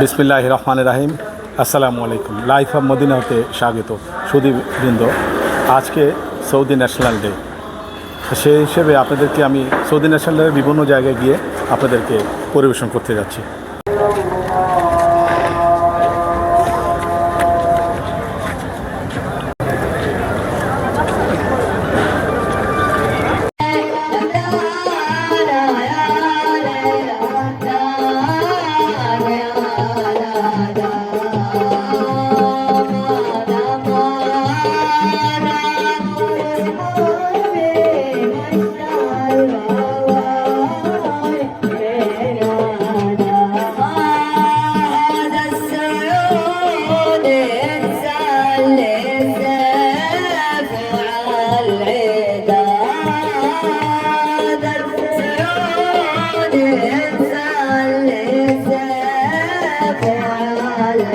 বিসমিল্লাহ রহমান রাহিম আসসালামু আলাইকুম লাইফ অফ মদিনা হতে স্বাগত বৃন্দ আজকে সৌদি ন্যাশনাল ডে সেই হিসেবে আপনাদেরকে আমি সৌদি ন্যাশনাল ডে বিভিন্ন জায়গায় গিয়ে আপনাদেরকে পরিবেশন করতে যাচ্ছি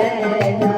রে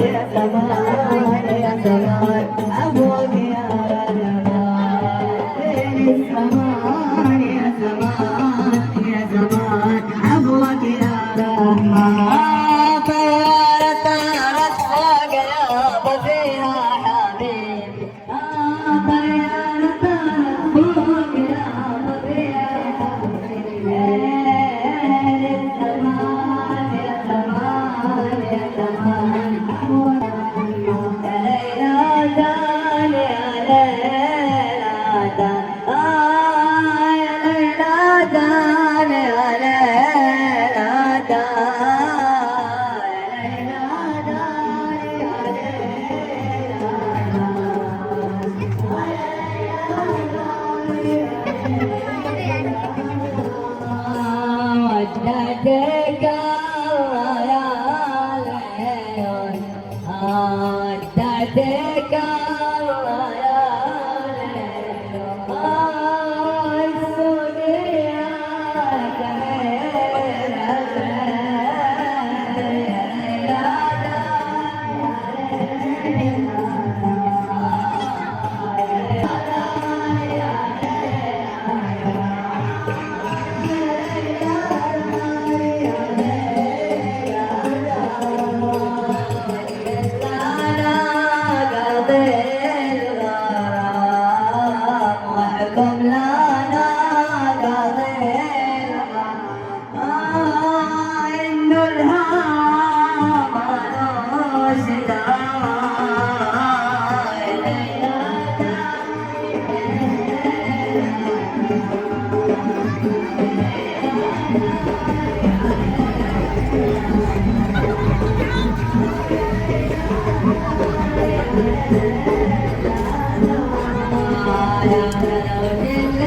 Samaya, Samaya, Samaya, Samaya, I deka